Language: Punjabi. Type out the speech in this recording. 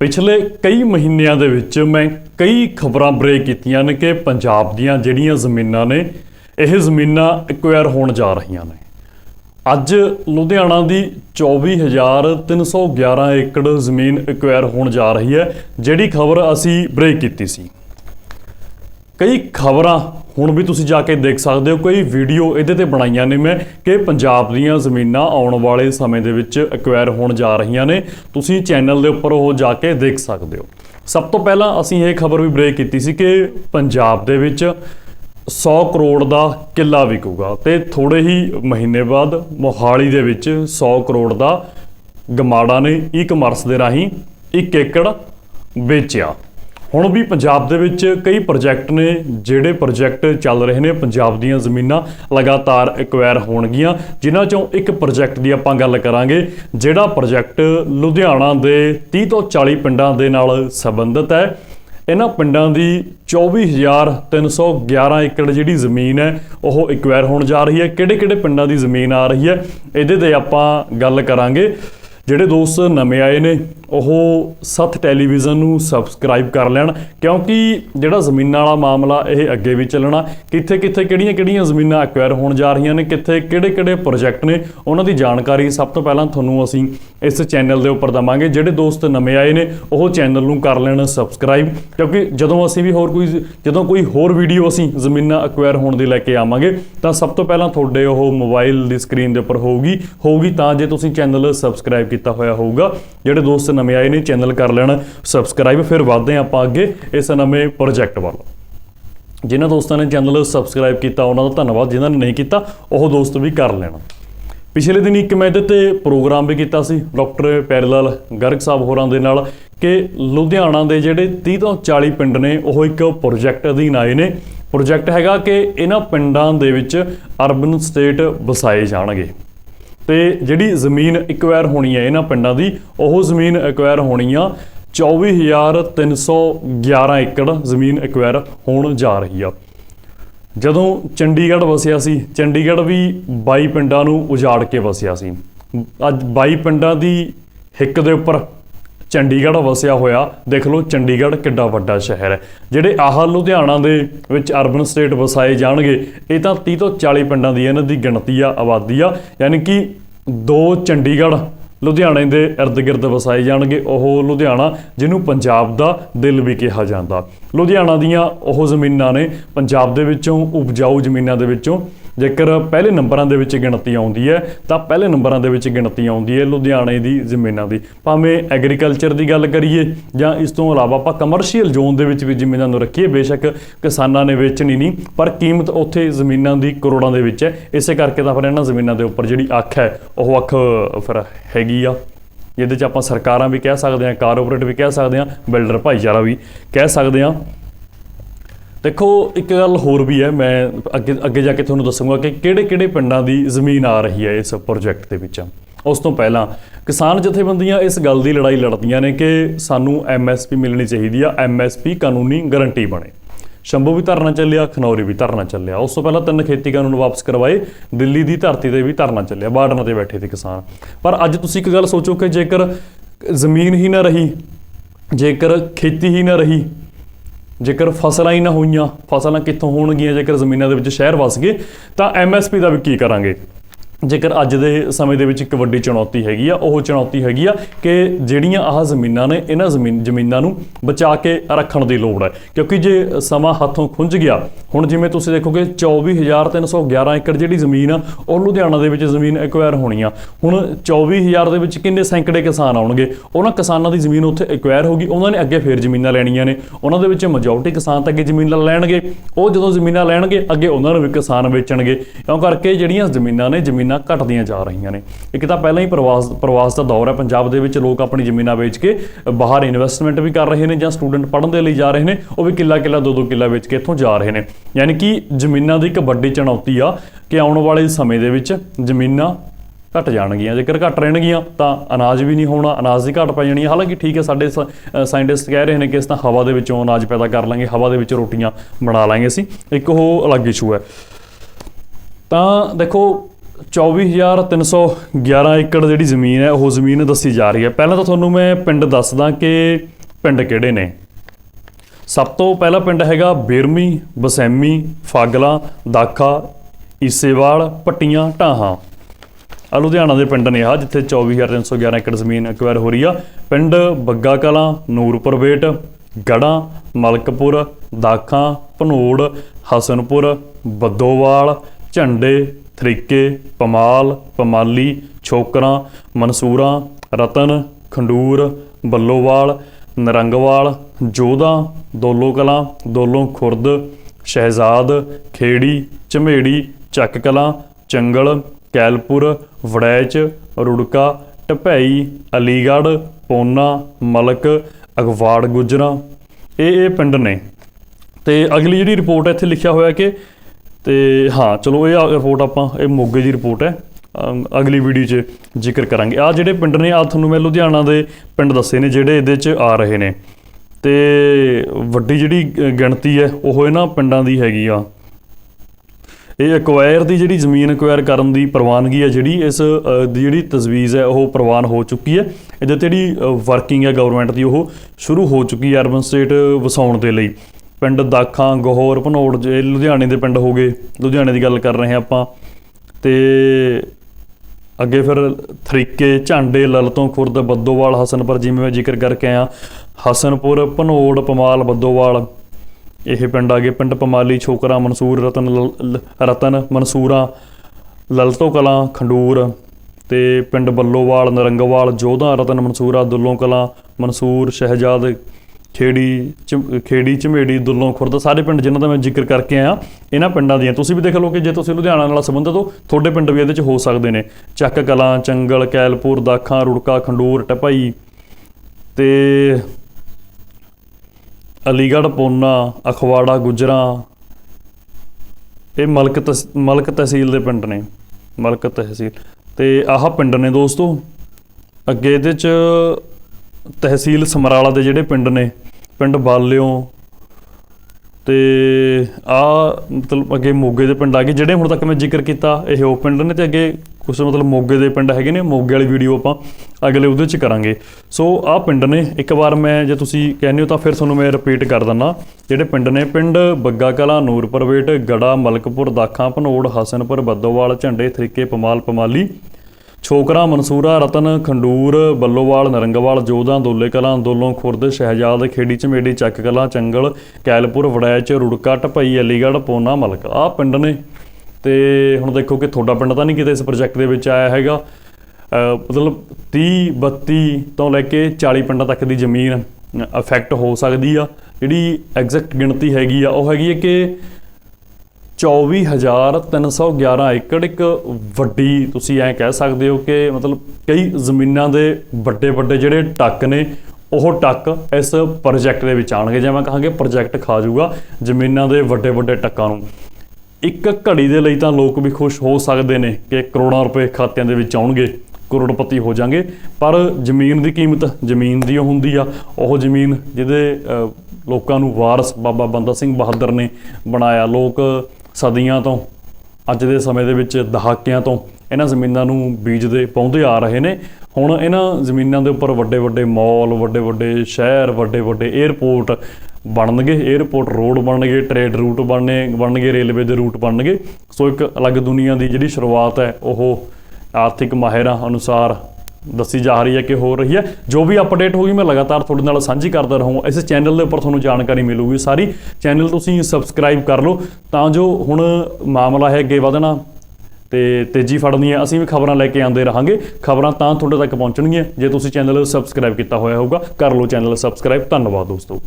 ਪਿਛਲੇ ਕਈ ਮਹੀਨਿਆਂ ਦੇ ਵਿੱਚ ਮੈਂ ਕਈ ਖਬਰਾਂ ਬ੍ਰੇਕ ਕੀਤੀਆਂ ਨੇ ਕਿ ਪੰਜਾਬ ਦੀਆਂ ਜਿਹੜੀਆਂ ਜ਼ਮੀਨਾਂ ਨੇ, ਇਹ ਜ਼ਮੀਨਾਂ ਐਕਵਾਇਰ ਹੋਣ ਜਾ ਰਹੀਆਂ ਨੇ। ਅੱਜ ਲੁਧਿਆਣਾ ਦੀ 24311 ਏਕੜ ਜ਼ਮੀਨ ਐਕਵਾਇਰ ਹੋਣ ਜਾ ਰਹੀ ਹੈ, ਜਿਹੜੀ ਖਬਰ ਅਸੀਂ ਬ੍ਰੇਕ ਕੀਤੀ ਸੀ। ਕਈ ਖਬਰਾਂ ਹੁਣ ਵੀ ਤੁਸੀਂ ਜਾ ਕੇ ਦੇਖ ਸਕਦੇ ਹੋ, ਕਈ ਵੀਡੀਓ ਇਹਦੇ ਤੇ ਬਣਾਈਆਂ ਨੇ ਮੈਂ ਕਿ ਪੰਜਾਬ ਦੀਆਂ ਜ਼ਮੀਨਾਂ ਆਉਣ ਵਾਲੇ ਸਮੇਂ ਦੇ ਵਿੱਚ ਐਕਵਾਇਰ ਹੋਣ ਜਾ ਰਹੀਆਂ ਨੇ। ਤੁਸੀਂ ਚੈਨਲ ਦੇ ਉੱਪਰ ਉਹ ਜਾ ਕੇ ਦੇਖ ਸਕਦੇ ਹੋ। ਸਭ ਤੋਂ ਪਹਿਲਾਂ ਅਸੀਂ ਇਹ ਖਬਰ ਵੀ ਬ੍ਰੇਕ ਕੀਤੀ ਸੀ ਕਿ ਪੰਜਾਬ ਦੇ ਵਿੱਚ 100 ਕਰੋੜ ਦਾ ਕਿੱਲਾ ਵਿਕੂਗਾ ਤੇ ਥੋੜੇ ਹੀ ਮਹੀਨੇ ਬਾਅਦ ਮੋਹਾਲੀ ਦੇ ਵਿੱਚ 100 ਕਰੋੜ ਦਾ ਗਮਾੜਾ ਨੇ ਈ-ਕਮਰਸ ਦੇ ਰਾਹੀਂ 1 ਏਕੜ ਵੇਚਿਆ। ਹੁਣ ਵੀ ਪੰਜਾਬ ਦੇ ਵਿੱਚ ਕਈ ਪ੍ਰੋਜੈਕਟ ਨੇ, ਜਿਹੜੇ ਪ੍ਰੋਜੈਕਟ ਚੱਲ ਰਹੇ ਨੇ, ਪੰਜਾਬ ਦੀਆਂ ਜ਼ਮੀਨਾਂ ਲਗਾਤਾਰ ਐਕਵਾਇਰ ਹੋਣਗੀਆਂ, ਜਿਨ੍ਹਾਂ ਚੋਂ ਇੱਕ ਪ੍ਰੋਜੈਕਟ ਦੀ ਆਪਾਂ ਗੱਲ ਕਰਾਂਗੇ, ਜਿਹੜਾ ਪ੍ਰੋਜੈਕਟ ਲੁਧਿਆਣਾ ਦੇ 30 ਤੋਂ 40 ਪਿੰਡਾਂ ਦੇ ਨਾਲ ਸੰਬੰਧਿਤ ਹੈ। ਇਹਨਾਂ ਪਿੰਡਾਂ ਦੀ 24311 ਏਕੜ ਜਿਹੜੀ ਜ਼ਮੀਨ ਹੈ, ਉਹ ਐਕਵਾਇਰ ਹੋਣ ਜਾ ਰਹੀ ਹੈ। ਕਿਹੜੇ-ਕਿਹੜੇ ਪਿੰਡਾਂ ਦੀ ਜ਼ਮੀਨ ਆ ਰਹੀ ਹੈ, ਇਹਦੇ ਤੇ ਆਪਾਂ ਗੱਲ ਕਰਾਂਗੇ। ਜਿਹੜੇ ਦੋਸਤ ਨਵੇਂ ਆਏ ਨੇ, ਉਹ ਸੱਤ ਟੈਲੀਵਿਜ਼ਨ ਨੂੰ ਸਬਸਕ੍ਰਾਈਬ ਕਰ ਲੈਣ, ਕਿਉਂਕਿ ਜਿਹੜਾ ਜ਼ਮੀਨਾਂ ਵਾਲਾ ਮਾਮਲਾ ਇਹ ਅੱਗੇ ਵੀ ਚੱਲਣਾ ਕਿੱਥੇ ਕਿੱਥੇ ਕਿਹੜੀਆਂ ਕਿਹੜੀਆਂ ਜ਼ਮੀਨਾਂ ਐਕਵਾਇਰ ਹੋਣ ਜਾ ਰਹੀਆਂ ਨੇ, ਕਿੱਥੇ ਕਿਹੜੇ ਕਿਹੜੇ ਪ੍ਰੋਜੈਕਟ ਨੇ, ਉਹਨਾਂ ਦੀ ਜਾਣਕਾਰੀ ਸਭ ਤੋਂ ਪਹਿਲਾਂ ਤੁਹਾਨੂੰ ਅਸੀਂ ਇਸ ਚੈਨਲ ਦੇ ਉੱਪਰ ਦਵਾਂਗੇ। ਜਿਹੜੇ ਦੋਸਤ ਨਵੇਂ ਆਏ ਨੇ, ਉਹ ਚੈਨਲ ਨੂੰ ਕਰ ਲੈਣ ਸਬਸਕ੍ਰਾਈਬ, ਕਿਉਂਕਿ ਜਦੋਂ ਅਸੀਂ ਵੀ ਹੋਰ ਕੋਈ, ਜਦੋਂ ਕੋਈ ਹੋਰ ਵੀਡੀਓ ਅਸੀਂ ਜ਼ਮੀਨਾਂ ਐਕਵਾਇਰ ਹੋਣ ਦੀ ਲੈ ਕੇ ਆਵਾਂਗੇ, ਤਾਂ ਸਭ ਤੋਂ ਪਹਿਲਾਂ ਤੁਹਾਡੇ ਉਹ ਮੋਬਾਈਲ ਦੀ ਸਕਰੀਨ ਦੇ ਉੱਪਰ ਹੋਊਗੀ। ਹੋਊਗੀ ਤਾਂ ਜੇ ਤੁਸੀਂ ਚੈਨਲ ਸਬਸਕ੍ਰਾਈਬ ਕੀਤਾ ਹੋਇਆ ਹੋਊਗਾ। ਜਿਹੜੇ ਦੋਸਤ ਨਵੇਂ ਆਏ ਨੇ, ਚੈਨਲ ਕਰ ਲੈਣ ਸਬਸਕ੍ਰਾਈਬ ਫਿਰ ਵਧਦੇ ਹਾਂ ਆਪਾਂ ਅੱਗੇ ਇਸ ਨਵੇਂ ਪ੍ਰੋਜੈਕਟ ਵੱਲ। ਜਿਨ੍ਹਾਂ ਦੋਸਤਾਂ ਨੇ ਚੈਨਲ ਸਬਸਕ੍ਰਾਈਬ ਕੀਤਾ, ਉਹਨਾਂ ਦਾ ਧੰਨਵਾਦ। ਜਿਨ੍ਹਾਂ ਨੇ ਨਹੀਂ ਕੀਤਾ, ਉਹ ਦੋਸਤ ਵੀ ਕਰ ਲੈਣਾ। ਪਿਛਲੇ ਦਿਨ ਇੱਕ ਮੈਂ ਇਹਦੇ ਤੇ ਪ੍ਰੋਗਰਾਮ ਵੀ ਕੀਤਾ ਸੀ, ਡਾਕਟਰ ਪੈਰਲਾਲ ਗਰਗ ਸਾਹਿਬ ਹੋਰਾਂ ਦੇ ਨਾਲ, ਕਿ ਲੁਧਿਆਣਾ ਦੇ ਜਿਹੜੇ 30 ਤੋਂ 40 ਪਿੰਡ ਨੇ, ਉਹ ਇੱਕ ਪ੍ਰੋਜੈਕਟ ਅਧੀਨ ਆਏ ਨੇ। ਪ੍ਰੋਜੈਕਟ ਹੈਗਾ ਕਿ ਇਹਨਾਂ ਪਿੰਡਾਂ ਦੇ ਵਿੱਚ ਅਰਬਨ ਸਟੇਟ ਵਸਾਏ ਜਾਣਗੇ। ਤੇ ਜਿਹੜੀ ਜ਼ਮੀਨ ਐਕਵਾਇਰ ਹੋਣੀ ਹੈ ਇਹਨਾਂ ਪਿੰਡਾਂ ਦੀ, ਉਹ ਜ਼ਮੀਨ ਐਕਵਾਇਰ ਹੋਣੀ ਆ। 24311 ਏਕੜ ਜ਼ਮੀਨ ਐਕਵਾਇਰ ਹੋਣ ਜਾ ਰਹੀ ਆ। ਜਦੋਂ ਚੰਡੀਗੜ੍ਹ ਵਸਿਆ ਸੀ, ਚੰਡੀਗੜ੍ਹ ਵੀ 22 ਪਿੰਡਾਂ ਨੂੰ ਉਜਾੜ ਕੇ ਵਸਿਆ ਸੀ। ਅੱਜ 22 ਪਿੰਡਾਂ ਦੀ ਹਿੱਕ ਦੇ ਉੱਪਰ ਚੰਡੀਗੜ੍ਹ ਵਸਿਆ ਹੋਇਆ, ਦੇਖ ਲਓ ਚੰਡੀਗੜ੍ਹ ਕਿੱਡਾ ਵੱਡਾ ਸ਼ਹਿਰ ਹੈ। ਜਿਹੜੇ ਆਹ ਲੁਧਿਆਣਾ ਦੇ ਵਿੱਚ ਅਰਬਨ ਸਟੇਟ ਵਸਾਏ ਜਾਣਗੇ, ਇਹ ਤਾਂ 30 ਤੋਂ 40 ਪਿੰਡਾਂ ਦੀ ਇਹਨਾਂ ਦੀ ਗਿਣਤੀ ਆ, ਆਬਾਦੀ ਆ। ਯਾਨੀ ਕਿ ਦੋ ਚੰਡੀਗੜ੍ਹ ਲੁਧਿਆਣੇ ਦੇ ਇਰਦ-ਗਿਰਦ ਵਸਾਏ ਜਾਣਗੇ, ਉਹ ਲੁਧਿਆਣਾ, ਜਿਹਨੂੰ ਪੰਜਾਬ ਦਾ ਦਿਲ ਵੀ ਕਿਹਾ ਜਾਂਦਾ। ਲੁਧਿਆਣਾ ਦੀਆਂ ਉਹ ਜ਼ਮੀਨਾਂ ਨੇ, ਪੰਜਾਬ ਦੇ ਵਿੱਚੋਂ, ਉਪਜਾਊ ਜ਼ਮੀਨਾਂ ਦੇ ਵਿੱਚੋਂ ਜੇਕਰ ਪਹਿਲੇ ਨੰਬਰਾਂ ਦੇ ਵਿੱਚ ਗਿਣਤੀ ਆਉਂਦੀ ਹੈ, ਤਾਂ ਪਹਿਲੇ ਨੰਬਰਾਂ ਦੇ ਵਿੱਚ ਗਿਣਤੀ ਆਉਂਦੀ ਹੈ ਲੁਧਿਆਣੇ ਦੀ, ਜ਼ਮੀਨਾਂ ਦੀ। ਭਾਵੇਂ ਐਗਰੀਕਲਚਰ ਦੀ ਗੱਲ ਕਰੀਏ, ਜਾਂ ਇਸ ਤੋਂ ਇਲਾਵਾ ਆਪਾਂ ਕਮਰਸ਼ੀਅਲ ਜ਼ੋਨ ਦੇ ਵਿੱਚ ਵੀ ਜ਼ਮੀਨਾਂ ਨੂੰ ਰੱਖੀਏ, ਬੇਸ਼ੱਕ ਕਿਸਾਨਾਂ ਨੇ ਵੇਚਣੀ ਨਹੀਂ, ਪਰ ਕੀਮਤ ਉੱਥੇ ਜ਼ਮੀਨਾਂ ਦੀ ਕਰੋੜਾਂ ਦੇ ਵਿੱਚ ਹੈ। ਇਸੇ ਕਰਕੇ ਤਾਂ ਫਿਰ ਇਹਨਾਂ ਜ਼ਮੀਨਾਂ ਦੇ ਉੱਪਰ ਜਿਹੜੀ ਅੱਖ ਹੈ, ਉਹ ਅੱਖ ਫਿਰ ਹੈਗੀ ਆ। ਜਿਹਦੇ 'ਚ ਆਪਾਂ ਸਰਕਾਰਾਂ ਵੀ ਕਹਿ ਸਕਦੇ ਹਾਂ ਕਾਰਪੋਰੇਟ ਵੀ ਕਹਿ ਸਕਦੇ ਹਾਂ ਬਿਲਡਰ ਭਾਈਚਾਰਾ ਵੀ ਕਹਿ ਸਕਦੇ ਹਾਂ। ਦੇਖੋ, ਇੱਕ ਗੱਲ ਹੋਰ ਵੀ ਹੈ, ਮੈਂ ਅੱਗੇ ਅੱਗੇ ਜਾ ਕੇ ਤੁਹਾਨੂੰ ਦੱਸੂਗਾ ਕਿ ਕਿਹੜੇ-ਕਿਹੜੇ ਪਿੰਡਾਂ ਦੀ ਜ਼ਮੀਨ ਆ ਰਹੀ ਹੈ ਇਸ ਪ੍ਰੋਜੈਕਟ ਦੇ ਵਿੱਚ। ਉਸ ਤੋਂ ਪਹਿਲਾਂ ਕਿਸਾਨ ਜਥੇਬੰਦੀਆਂ ਇਸ ਗੱਲ ਦੀ ਲੜਾਈ ਲੜਦੀਆਂ ਨੇ ਕਿ ਸਾਨੂੰ ਐਮਐਸਪੀ ਮਿਲਣੀ ਚਾਹੀਦੀ ਆ ਐਮਐਸਪੀ ਕਾਨੂੰਨੀ ਗਾਰੰਟੀ ਬਣੇ। ਸ਼ੰਭੂ ਵੀ ਧਰਨਾ ਚੱਲਿਆ, ਖਨੌਰੀ ਵੀ ਧਰਨਾ ਚੱਲਿਆ। ਉਸ ਤੋਂ ਪਹਿਲਾਂ ਤਿੰਨ ਖੇਤੀ ਕਾਨੂੰਨ ਵਾਪਸ ਕਰਵਾਏ, ਦਿੱਲੀ ਦੀ ਧਰਤੀ ਤੇ ਵੀ ਧਰਨਾ ਚੱਲਿਆ ਬਾਰਡਰਾਂ ਤੇ ਬੈਠੇ ਸੀ ਕਿਸਾਨ। ਪਰ ਅੱਜ ਤੁਸੀਂ ਇੱਕ ਗੱਲ ਸੋਚੋ ਕਿ ਜੇਕਰ ਜ਼ਮੀਨ ਹੀ ਨਾ ਰਹੀ, ਜੇਕਰ ਖੇਤੀ ਹੀ ਨਾ ਰਹੀ ਜੇਕਰ ਫਸਲਾਂ ਹੀ ਨਾ ਹੋਈਆਂ, ਫਸਲਾਂ ਕਿੱਥੋਂ ਹੋਣਗੀਆਂ? ਜੇਕਰ ਜ਼ਮੀਨਾਂ ਦੇ ਵਿੱਚ ਸ਼ਹਿਰ ਵਸ ਗਏ, ਤਾਂ ਐਮਐਸਪੀ ਦਾ ਵੀ ਕੀ ਕਰਾਂਗੇ? ਜੇਕਰ ਅੱਜ ਦੇ ਸਮੇਂ ਦੇ ਵਿੱਚ ਇੱਕ ਵੱਡੀ ਚੁਣੌਤੀ ਹੈਗੀ ਆ, ਉਹ ਚੁਣੌਤੀ ਹੈਗੀ ਆ ਕਿ ਜਿਹੜੀਆਂ ਆਹ ਜ਼ਮੀਨਾਂ ਨੇ, ਇਹਨਾਂ ਜ਼ਮੀਨ, ਜ਼ਮੀਨਾਂ ਨੂੰ ਬਚਾ ਕੇ ਰੱਖਣ ਦੀ ਲੋੜ ਹੈ। ਕਿਉਂਕਿ ਜੇ ਸਮਾਂ ਹੱਥੋਂ ਖੁੰਝ ਗਿਆ, ਹੁਣ ਜਿਵੇਂ ਤੁਸੀਂ ਦੇਖੋਗੇ 24311 ਏਕੜ ਜਿਹੜੀ ਜ਼ਮੀਨ ਆ, ਉਹ ਲੁਧਿਆਣਾ ਦੇ ਵਿੱਚ ਜ਼ਮੀਨ ਐਕਵਾਇਰ ਹੋਣੀ ਆ। ਹੁਣ 24000 ਦੇ ਵਿੱਚ ਕਿੰਨੇ ਸੈਂਕੜੇ ਕਿਸਾਨ ਆਉਣਗੇ? ਉਹਨਾਂ ਕਿਸਾਨਾਂ ਦੀ ਜ਼ਮੀਨ ਉੱਥੇ ਐਕਵਾਇਰ ਹੋਗੀ ਉਹਨਾਂ ਨੇ ਅੱਗੇ ਫੇਰ ਜ਼ਮੀਨਾਂ ਲੈਣੀਆਂ ਨੇ। ਉਹਨਾਂ ਦੇ ਵਿੱਚ ਮੈਜੋਰਟੀ ਕਿਸਾਨ ਤਾਂ ਅੱਗੇ ਜ਼ਮੀਨਾਂ ਲੈਣਗੇ। ਉਹ ਜਦੋਂ ਜ਼ਮੀਨਾਂ ਲੈਣਗੇ, ਅੱਗੇ ਉਹਨਾਂ ਨੂੰ ਵੀ ਕਿਸਾਨ ਵੇਚਣਗੇ। ਇਉਂ ਕਰਕੇ ਜਿਹੜੀਆਂ ਜ਼ਮੀਨਾਂ ਨੇ, ਜ਼ਮੀਨਾਂ ਜ਼ਮੀਨਾਂ ਘਟਦੀਆਂ ਜਾ ਰਹੀਆਂ ਨੇ। ਇੱਕ ਤਾਂ ਪਹਿਲਾਂ ਹੀ ਪ੍ਰਵਾਸ ਪ੍ਰਵਾਸ ਦਾ ਦੌਰ ਹੈ। ਪੰਜਾਬ ਦੇ ਵਿੱਚ ਲੋਕ ਆਪਣੀ ਜ਼ਮੀਨਾਂ ਵੇਚ ਕੇ ਬਾਹਰ ਇਨਵੈਸਟਮੈਂਟ ਵੀ ਕਰ ਰਹੇ ਨੇ ਜਾਂ ਸਟੂਡੈਂਟ ਪੜ੍ਹਨ ਦੇ ਲਈ ਜਾ ਰਹੇ ਨੇ, ਉਹ ਵੀ ਕਿੱਲਾ ਕਿੱਲਾ, ਦੋ ਦੋ ਕਿੱਲਾ ਵੇਚ ਕੇ ਇੱਥੋਂ ਜਾ ਰਹੇ ਨੇ। ਯਾਨੀ ਕਿ ਜ਼ਮੀਨਾਂ ਦੀ ਇੱਕ ਵੱਡੀ ਚੁਣੌਤੀ ਆ ਕਿ ਆਉਣ ਵਾਲੇ ਸਮੇਂ ਦੇ ਵਿੱਚ ਜ਼ਮੀਨਾਂ ਘਟ ਜਾਣਗੀਆਂ। ਜੇਕਰ ਘਟ ਰਹਿਣਗੀਆਂ, ਤਾਂ ਅਨਾਜ ਵੀ ਨਹੀਂ ਹੋਣਾ, ਅਨਾਜ ਦੀ ਘਟ ਪੈ ਜਾਣੀ ਹੈ। ਹਾਲਾਂਕਿ ਠੀਕ ਹੈ, ਸਾਡੇ ਸਾਇੰਟਿਸਟ ਕਹਿ ਰਹੇ ਨੇ ਕਿ ਇਸ ਤਾਂ ਹਵਾ ਦੇ ਵਿੱਚੋਂ ਅਨਾਜ ਪੈਦਾ ਕਰ ਲਾਂਗੇ, ਹਵਾ ਦੇ ਵਿੱਚ ਰੋਟੀਆਂ ਬਣਾ ਲਾਂਗੇ ਅਸੀਂ। ਇੱਕ ਉਹ ਅਲੱਗ ਇਸ਼ੂ ਹੈ। ਤਾਂ ਦੇਖੋ 24311 ਏਕੜ ਜਿਹੜੀ ਜ਼ਮੀਨ ਹੈ, ਉਹ ਜ਼ਮੀਨ ਦੱਸੀ ਜਾ ਰਹੀ ਹੈ। ਪਹਿਲਾਂ ਤਾਂ ਤੁਹਾਨੂੰ ਮੈਂ ਪਿੰਡ ਦੱਸਦਾ ਕਿ ਪਿੰਡ ਕਿਹੜੇ ਨੇ। ਸਭ ਤੋਂ ਪਹਿਲਾ ਪਿੰਡ ਹੈਗਾ ਬੇਰਮੀ, ਬਸੈਮੀ, ਫਾਗਲਾ, ਦਾਖਾ, ਈਸੇਵਾਲ ਪੱਟੀਆਂ ਢਾਹਾਂ। ਆ ਲੁਧਿਆਣਾ ਦੇ ਪਿੰਡ ਨੇ ਆ ਜਿੱਥੇ 24311 ਏਕੜ ਜ਼ਮੀਨ ਐਕਵਾਇਰ ਹੋ ਰਹੀ ਆ। ਪਿੰਡ ਬੱਗਾ ਕਲਾਂ, ਨੂਰਪੁਰ ਵੇਟ ਗੜਾਂ ਮਲਕਪੁਰ, ਦਾਖਾਂ, ਭਨੋੜ, ਹਸਨਪੁਰ, ਬੱਦੋਵਾਲ, ਝੰਡੇ ਥਰੀਕੇ ਪਮਾਲ, ਪਮਾਲੀ, ਛੋਕਰਾਂ, ਮਨਸੂਰਾਂ, ਰਤਨ, ਖੰਡੂਰ, ਬੱਲੋਵਾਲ, ਨਰੰਗਵਾਲ, ਜੋਧਾ ਦੋਲੋ ਕਲਾਂ ਦੋਲੋਂ ਖੁਰਦ, ਸ਼ਹਿਜ਼ਾਦ, ਖੇੜੀ, ਝਮੇੜੀ ਚੱਕ ਕਲਾਂ ਚੰਗਲ, ਕੈਲਪੁਰ, ਵੜੈਚ, ਰੁੜਕਾ, ਢਪੈਈ, ਅਲੀਗੜ੍ਹ, ਪੋਨਾ, ਮਲਕ, ਅਗਵਾੜ, ਗੁਜਰਾ। ਇਹ ਇਹ ਪਿੰਡ ਨੇ। ਤੇ ਅਗਲੀ ਜਿਹੜੀ ਰਿਪੋਰਟ ਇੱਥੇ ਲਿਖਿਆ ਹੋਇਆ ਕਿ ਤੇ ਹਾਂ, ਚਲੋ ਇਹ ਰਿਪੋਰਟ ਆਪਾਂ, ਇਹ ਮੋਗੇ ਦੀ ਰਿਪੋਰਟ ਹੈ। ਅਗਲੀ ਵੀਡੀਓ 'ਚ ਜ਼ਿਕਰ ਕਰਾਂਗੇ। ਆ ਜਿਹੜੇ ਪਿੰਡ ਨੇ ਆ ਤੁਹਾਨੂੰ ਮੈਂ ਲੁਧਿਆਣਾ ਦੇ ਪਿੰਡ ਦੱਸੇ ਨੇ, ਜਿਹੜੇ ਇਹਦੇ 'ਚ ਆ ਰਹੇ ਨੇ। ਤੇ ਵੱਡੀ ਜਿਹੜੀ ਗਿਣਤੀ ਹੈ, ਉਹ ਇਹਨਾਂ ਪਿੰਡਾਂ ਦੀ ਹੈਗੀ ਆ। ਇਹ ਐਕਵਾਇਰ ਦੀ ਜਿਹੜੀ ਜ਼ਮੀਨ ਐਕਵਾਇਰ ਕਰਨ ਦੀ ਪ੍ਰਵਾਨਗੀ ਹੈ, ਜਿਹੜੀ ਇਸ ਦੀ ਜਿਹੜੀ ਤਜਵੀਜ਼ ਹੈ, ਉਹ ਪ੍ਰਵਾਨ ਹੋ ਚੁੱਕੀ ਹੈ। ਇਹਦੇ ਤੇ ਜਿਹੜੀ ਵਰਕਿੰਗ ਹੈ ਗਵਰਨਮੈਂਟ ਦੀ, ਉਹ ਸ਼ੁਰੂ ਹੋ ਚੁੱਕੀ ਹੈ ਅਰਬਨ ਸਟੇਟ ਵਸਾਉਣ ਦੇ ਲਈ। ਪਿੰਡ ਦਾਖਾਂ, ਗੋਹਰ, ਭਨੋੜ, ਜੇ ਲੁਧਿਆਣੇ ਦੇ ਪਿੰਡ ਹੋ ਗਏ। ਲੁਧਿਆਣੇ ਦੀ ਗੱਲ ਕਰ ਰਹੇ ਹਾਂ ਆਪਾਂ। ਤੇ ਅੱਗੇ ਫਿਰ ਥਰੀਕੇ ਝਾਂਡੇ, ਲਲਤੋਂ, ਖੁਰਦ, ਬੱਦੋਵਾਲ, ਹਸਨਪੁਰ ਜਿਵੇਂ ਮੈਂ ਜ਼ਿਕਰ ਕਰਕੇ ਆਇਆ। ਹਸਨਪੁਰ, ਭਨੋੜ, ਪਮਾਲ, ਬੱਦੋਵਾਲ, ਇਹ ਪਿੰਡ ਆ ਗਏ। ਪਿੰਡ ਪਮਾਲੀ, ਛੋਕਰਾ, ਮਨਸੂਰ, ਰਤਨ ਲਲ- ਲ- ਰਤਨ, ਮਨਸੂਰਾ, ਲਲਤੋ ਕਲਾਂ, ਖੰਡੂਰ ਤੇ ਪਿੰਡ ਬੱਲੋਵਾਲ, ਨਰੰਗਵਾਲ, ਜੋਧਾ, ਰਤਨ, ਮਨਸੂਰਾ, ਦੁੱਲੋਂ ਕਲਾਂ, ਮਨਸੂਰ, ਸ਼ਹਿਜਾਦ ਖੇੜੀ ਝਮ- ਖੇੜੀ ਝਮੇੜੀ ਦੁੱਲੋਂ ਖੁਰਦ ਸਾਰੇ ਪਿੰਡ ਜਿਨ੍ਹਾਂ ਦਾ ਮੈਂ ਜ਼ਿਕਰ ਕਰਕੇ ਆਇਆ, ਇਹਨਾਂ ਪਿੰਡਾਂ ਦੀਆਂ। ਤੁਸੀਂ ਵੀ ਦੇਖ ਲਓ ਕਿ ਜੇ ਤੁਸੀਂ ਲੁਧਿਆਣਾ ਨਾਲ ਸੰਬੰਧਿਤ ਹੋ, ਤੁਹਾਡੇ ਪਿੰਡ ਵੀ ਇਹਦੇ 'ਚ ਹੋ ਸਕਦੇ ਨੇ। ਚੱਕ ਕਲਾਂ, ਚੰਗਲ, ਕੈਲਪੁਰ, ਦਾਖਾਂ, ਰੁੜਕਾ, ਖੰਡੂਰ, ਟਪਾਈ ਤੇ ਅਲੀਗੜ੍ਹ, ਪੋਨਾ, ਅਖਵਾੜਾ, ਗੁਜਰਾ। ਇਹ ਮਲਕ ਤਸ- ਮਲਕ ਤਹਿਸੀਲ ਦੇ ਪਿੰਡ ਨੇ। ਮਲਕ ਤਹਿਸੀਲ। ਤੇ ਆਹ ਪਿੰਡ ਨੇ ਦੋਸਤੋ, ਅੱਗੇ ਇਹਦੇ ਚ ਤਹਿਸੀਲ ਸਮਰਾਲਾ ਦੇ ਜਿਹੜੇ ਪਿੰਡ ਨੇ, ਪਿੰਡ ਬਾਲਿਓ ਤੇ ਆ ਮਤਲਬ ਅੱਗੇ ਮੋਗੇ ਦੇ ਪਿੰਡ ਆ ਗਏ, ਜਿਹੜੇ ਹੁਣ ਤੱਕ ਮੈਂ ਜ਼ਿਕਰ ਕੀਤਾ ਇਹ ਉਹ ਪਿੰਡ ਨੇ ਤੇ ਅੱਗੇ ਕੁਝ ਮਤਲਬ ਮੋਗੇ ਦੇ ਪਿੰਡ ਹੈਗੇ ਨੇ, ਮੋਗੇ ਵਾਲੀ ਵੀਡੀਓ ਆਪਾਂ ਅਗਲੇ ਉਹਦੇ ਚ ਕਰਾਂਗੇ। ਸੋ ਆਹ ਪਿੰਡ ਨੇ, ਇੱਕ ਵਾਰ ਮੈਂ ਜੇ ਤੁਸੀਂ ਕਹਿੰਦੇ ਹੋ ਤਾਂ ਫਿਰ ਤੁਹਾਨੂੰ ਮੈਂ ਰਿਪੀਟ ਕਰ ਦਿੰਦਾ। ਜਿਹੜੇ ਪਿੰਡ ਨੇ, ਪਿੰਡ ਬੱਗਾ ਕਲਾ, ਨੂਰਪੁਰ ਵੇਟ ਗੜਾ, ਮਲਕਪੁਰ, ਦਾਖਾਂ, ਭਨੋੜ, ਹਸਨਪੁਰ, ਬੱਦੋਵਾਲ, ਝੰਡੇ, ਥਰੀਕੇ, ਪਮਾਲ, ਪਮਾਲੀ ਛੋਕਰਾ ਮਨਸੂਰਾ, ਰਤਨ, ਖੰਡੂਰ, ਬੱਲੋਵਾਲ, ਨਰੰਗਵਾਲ, ਜੋਧਾ, ਦੋਲੇ ਕਲਾਂ ਦੋਲੋਂ ਖੁਰਦ, ਸ਼ਹਿਜਾਦ, ਖੇੜੀ ਝਮੇੜੀ ਚੱਕ ਕਲਾਂ, ਚੰਗਲ, ਕੈਲਪੁਰ, ਵੜੈਚ, ਰੁੜਕਾ, ਢਪਈ, ਅਲੀਗੜ੍ਹ, ਪੋਨਾ, ਮਲਕ। ਆਹ ਪਿੰਡ ਨੇ। ਤੇ ਹੁਣ ਦੇਖੋ ਕਿ ਤੁਹਾਡਾ ਪਿੰਡ ਤਾਂ ਨਹੀਂ ਕਿਤੇ ਇਸ ਪ੍ਰੋਜੈਕਟ ਦੇ ਵਿੱਚ ਆਇਆ ਹੈਗਾ। ਮਤਲਬ 30 32 ਤੋਂ ਲੈ ਕੇ 40 ਪਿੰਡਾਂ ਤੱਕ ਦੀ ਜ਼ਮੀਨ ਅਫੈਕਟ ਹੋ ਸਕਦੀ ਆ। ਜਿਹੜੀ ਐਗਜ਼ੈਕਟ ਗਿਣਤੀ ਹੈਗੀ ਆ, ਉਹ ਹੈਗੀ ਹੈ ਕਿ 24311 ਏਕੜ ਇੱਕ ਵੱਡੀ ਤੁਸੀਂ ਐਂ ਕਹਿ ਸਕਦੇ ਹੋ ਕਿ ਮਤਲਬ ਕਈ ਜ਼ਮੀਨਾਂ ਦੇ ਵੱਡੇ ਵੱਡੇ ਜਿਹੜੇ ਟੱਕ ਨੇ, ਉਹ ਟੱਕ ਇਸ ਪ੍ਰੋਜੈਕਟ ਦੇ ਵਿੱਚ ਆਣਗੇ ਜਿਵੇਂ ਕਹਾਂਗੇ ਪ੍ਰੋਜੈਕਟ ਖਾ ਜਾਊਗਾ ਜ਼ਮੀਨਾਂ ਦੇ ਵੱਡੇ ਵੱਡੇ ਟੱਕਾਂ ਨੂੰ। ਇੱਕ ਘੜੀ ਦੇ ਲਈ ਤਾਂ ਲੋਕ ਵੀ ਖੁਸ਼ ਹੋ ਸਕਦੇ ਨੇ ਕਿ ਕਰੋੜਾਂ ਰੁਪਏ ਖਾਤਿਆਂ ਦੇ ਵਿੱਚ ਆਉਣਗੇ, ਕਰੋੜਪਤੀ ਹੋ ਜਾਣਗੇ। ਪਰ ਜ਼ਮੀਨ ਦੀ ਕੀਮਤ, ਜ਼ਮੀਨ ਦੀ ਓ ਹੁੰਦੀ ਆ, ਉਹ ਜ਼ਮੀਨ ਜਿਹਦੇ ਲੋਕਾਂ ਨੂੰ ਵਾਰਸ ਬਾਬਾ ਬੰਦਾ ਸਿੰਘ ਬਹਾਦਰ ਨੇ ਬਣਾਇਆ। ਲੋਕ ਸਦੀਆਂ ਤੋਂ, ਅੱਜ ਦੇ ਸਮੇਂ ਦੇ ਵਿੱਚ ਦਹਾਕਿਆਂ ਤੋਂ ਇਹਨਾਂ ਜ਼ਮੀਨਾਂ ਨੂੰ ਬੀਜਦੇ ਪਾਉਂਦੇ ਆ ਰਹੇ ਨੇ। ਹੁਣ ਇਹਨਾਂ ਜ਼ਮੀਨਾਂ ਦੇ ਉੱਪਰ ਵੱਡੇ ਵੱਡੇ ਮਾਲ ਵੱਡੇ ਵੱਡੇ ਸ਼ਹਿਰ ਵੱਡੇ ਵੱਡੇ 에ਅਰਪੋਰਟ ਬਣਨਗੇ। 에ਅਰਪੋਰਟ ਰੋਡ ਬਣਨਗੇ, ਟ੍ਰੇਡ ਰੂਟ ਬਣਨੇ, ਬਣਨਗੇ, ਰੇਲਵੇ ਦੇ ਰੂਟ ਬਣਨਗੇ। ਸੋ ਇੱਕ ਅਲੱਗ ਦੁਨੀਆ ਦੀ ਜਿਹੜੀ ਸ਼ੁਰੂਆਤ ਹੈ, ਉਹ ਆਰਥਿਕ ਮਾਹਿਰਾਂ ਅਨੁਸਾਰ ਦੱਸੀ ਜਾ ਰਹੀ ਹੈ ਕਿ ਹੋ ਰਹੀ ਹੈ। ਜੋ ਵੀ ਅਪਡੇਟ ਹੋਗੀ ਮੈਂ ਲਗਾਤਾਰ ਤੁਹਾਡੇ ਨਾਲ ਸਾਂਝੀ ਕਰਦਾ ਰਹੂੰਗਾ ਇਸ ਚੈਨਲ ਦੇ ਉੱਪਰ ਤੁਹਾਨੂੰ ਜਾਣਕਾਰੀ ਮਿਲੂਗੀ ਸਾਰੀ। ਚੈਨਲ ਤੁਸੀਂ ਸਬਸਕ੍ਰਾਈਬ ਕਰ ਲਓ। ਤਾਂ ਜੋ ਹੁਣ ਮਾਮਲਾ ਹੈ ਅੱਗੇ ਵਧਣਾ ਤੇ ਤੇਜ਼ੀ ਫੜਨੀ ਹੈ, ਅਸੀਂ ਵੀ ਖਬਰਾਂ ਲੈ ਕੇ ਆਉਂਦੇ ਰਹਾਂਗੇ। ਖਬਰਾਂ ਤਾਂ ਤੁਹਾਡੇ ਤੱਕ ਪਹੁੰਚਣਗੀਆਂ। ਜੇ ਤੁਸੀਂ ਚੈਨਲ ਸਬਸਕ੍ਰਾਈਬ ਕੀਤਾ ਹੋਇਆ ਹੋਊਗਾ, ਕਰ ਲਓ ਚੈਨਲ ਸਬਸਕ੍ਰਾਈਬ ਧੰਨਵਾਦ ਦੋਸਤੋ।